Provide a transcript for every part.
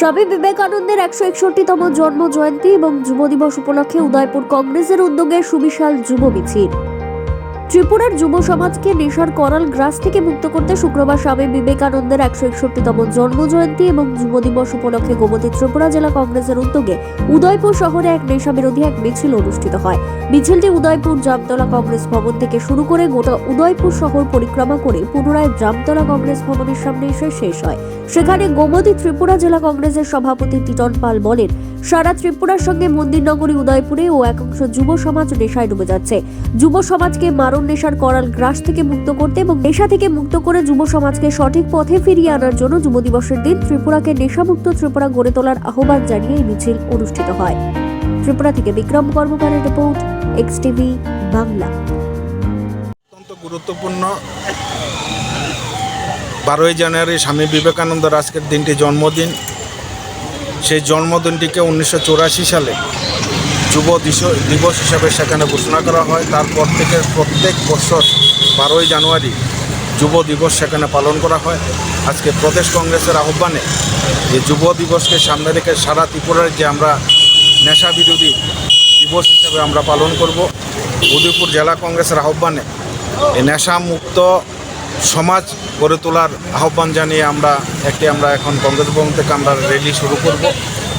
স্বামী বিবেকানন্দের একশো একষট্টিতম জন্ম জয়ন্তী এবং যুব দিবস উপলক্ষে উদয়পুর কংগ্রেসের উদ্যোগে সুবিশাল যুব মিছিল। ত্রিপুরার যুব সমাজকে নেশার করাল গ্রাস থেকে মুক্ত করতে শুক্রবার স্বামী বিবেকানন্দের একশো একষট্টিতম জন্ম জয়ন্তী এবং যুব দিবস উপলক্ষে গোমতী ত্রিপুরা জেলা কংগ্রেসের উদ্যোগে উদয়পুর শহরে এক নেশা বিরোধী এক মিছিল অনুষ্ঠিত হয়। মিছিলটি উদয়পুর জামতলা কংগ্রেস ভবন থেকে শুরু করে গোটা উদয়পুর শহর পরিক্রমা করে পুনরায় জামতলা কংগ্রেস ভবনের সামনে এসে শেষ হয়। সেখানে গোমতী ত্রিপুরা জেলা কংগ্রেসের সভাপতি টিটন পাল বলেন সারা ত্রিপুরার সঙ্গে মন্দিরনগরী, উদয়পুরে ও একাংশ যুব সমাজ নেশায় ডুবে যাচ্ছে। যুব সমাজকে মারণ নেশার করাল গ্রাস থেকে মুক্ত করতে এবং নেশা থেকে মুক্ত করে যুব সমাজকে সঠিক পথে ফিরিয়ে আনার জন্য যুব দিবসের দিন ত্রিপুরাকে নেশামুক্ত ত্রিপুরা গড়ে তোলার আহ্বান জানিয়ে এই মিছিল অনুষ্ঠিত হয়। ত্রিপুরা থেকে বিক্রম কর্মকারের রিপোর্ট এক্স টিভি বাংলা। অত্যন্ত গুরুত্বপূর্ণ। বারোই জানুয়ারি স্বামী বিবেকানন্দের আজকের দিনটি জন্মদিন। সেই জন্মদিনটিকে উনিশশো সালে যুব দিবস হিসাবে সেখানে ঘোষণা করা হয়। তারপর থেকে প্রত্যেক বছর বারোই জানুয়ারি যুব দিবস সেখানে পালন করা হয়। আজকে প্রদেশ কংগ্রেসের আহ্বানে যে যুব দিবসকে সামনে রেখে সারা ত্রিপুরার যে আমরা নেশা বিরোধী দিবস হিসাবে আমরা পালন করব, উদয়পুর জেলা কংগ্রেসের আহ্বানে এই নেশা মুক্ত সমাজ গড়ে তোলার আহ্বান জানিয়ে আমরা একটি আমরা এখন কংগ্রেস ভবন থেকে আমরা র্যালি শুরু করব।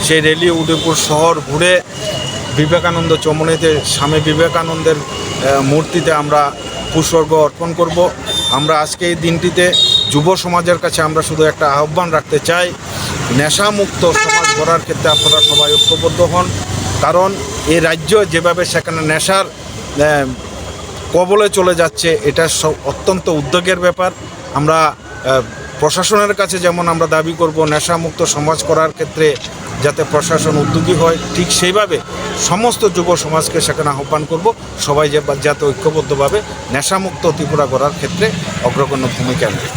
সেই র্যালি উদয়পুর শহর ঘুরে বিবেকানন্দ চমনিতে, স্বামী বিবেকানন্দের মূর্তিতে আমরা পুষ্পর্ঘ অর্পণ করব। আমরা আজকে এই দিনটিতে যুব সমাজের কাছে আমরা শুধু একটা আহ্বান রাখতে চাই, নেশামুক্ত সমাজ গড়ার ক্ষেত্রে আপনারা সবাই ঐক্যবদ্ধ হন। কারণ এই রাজ্য যেভাবে সেখানে নেশার কবলে চলে যাচ্ছে, এটা অত্যন্ত উদ্যোগের ব্যাপার। আমরা প্রশাসনের কাছে যেমন আমরা দাবি করব, নেশামুক্ত সমাজ করার ক্ষেত্রে যাতে প্রশাসন উদ্যোগী হয়, ঠিক সেইভাবে সমস্ত যুব সমাজকে সেখানে আহ্বান করব, সবাই যাতে ঐক্যবদ্ধভাবে নেশামুক্ত ত্রিপুরা করার ক্ষেত্রে অগ্রগণ্য ভূমিকা নেয়।